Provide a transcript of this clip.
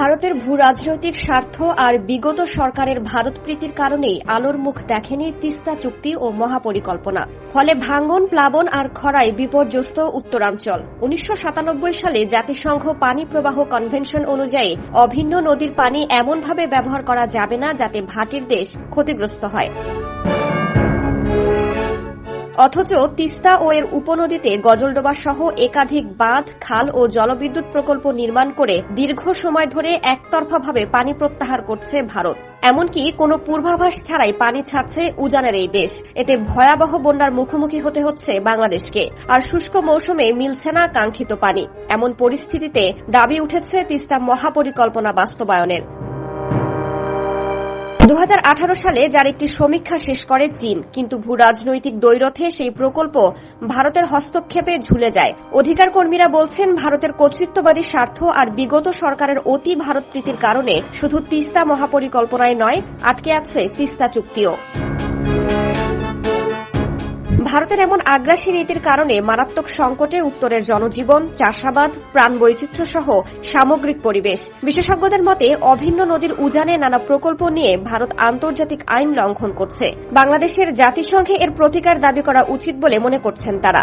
ভারতের ভূ রাজনৈতিক স্বার্থ আর বিগত সরকারের ভারত প্রীতির কারণেই আলোর মুখ দেখেনি তিস্তা চুক্তি ও মহাপরিকল্পনা। ফলে ভাঙ্গন, প্লাবন আর খরায় বিপর্যস্ত উত্তরাঞ্চল। উনিশশো সাতানব্বই সালে জাতিসংঘ পানি প্রবাহ কনভেনশন অনুযায়ী অভিন্ন নদীর পানি এমনভাবে ব্যবহার করা যাবে না যাতে ভাটির দেশ ক্ষতিগ্রস্ত হয়। অথচ তিস্তা ও এর উপনদীতে গজলডোবা সহ একাধিক বাঁধ, খাল ও জলবিদ্যুৎ প্রকল্প নির্মাণ করে দীর্ঘ সময় ধরে একতরফাভাবে পানি প্রত্যাহার করছে ভারত। এমনকি কোনো পূর্বাভাস ছাড়াই পানি ছাড়ছে উজানের এই দেশ। এতে ভয়াবহ বন্যার মুখোমুখি হতে হচ্ছে বাংলাদেশকে। আর শুষ্ক মৌসুমে মিলছে না কাঙ্ক্ষিত পানি। এমন পরিস্থিতিতে দাবি উঠেছে তিস্তা মহাপরিকল্পনা বাস্তবায়নের। দু হাজার আঠারো সালে যার একটি সমীক্ষা শেষ করে চীন, কিন্তু ভূ রাজনৈতিক দৈরথে সেই প্রকল্প ভারতের হস্তক্ষেপে ঝুলে যায়। অধিকার কর্মীরা বলছেন, ভারতের কর্তৃত্ববাদী স্বার্থ আর বিগত সরকারের অতি ভারতপ্রীতির কারণে শুধু তিস্তা মহাপরিকল্পনায় নয়, আটকে আছে তিস্তা চুক্তিও। ভারতের এমন আগ্রাসী নীতির কারণে মারাত্মক সংকটে উত্তরের জনজীবন, চাষাবাদ প্রাণ বৈচিত্র্য সহ সামগ্রিক পরিবেশ। বিশেষজ্ঞদের মতে, অভিন্ন নদীর উজানে নানা প্রকল্প নিয়ে ভারত আন্তর্জাতিক আইন লঙ্ঘন করছে। বাংলাদেশের জাতিসংঘে এর প্রতিকার দাবি করা উচিত বলে মনে করছেন তারা।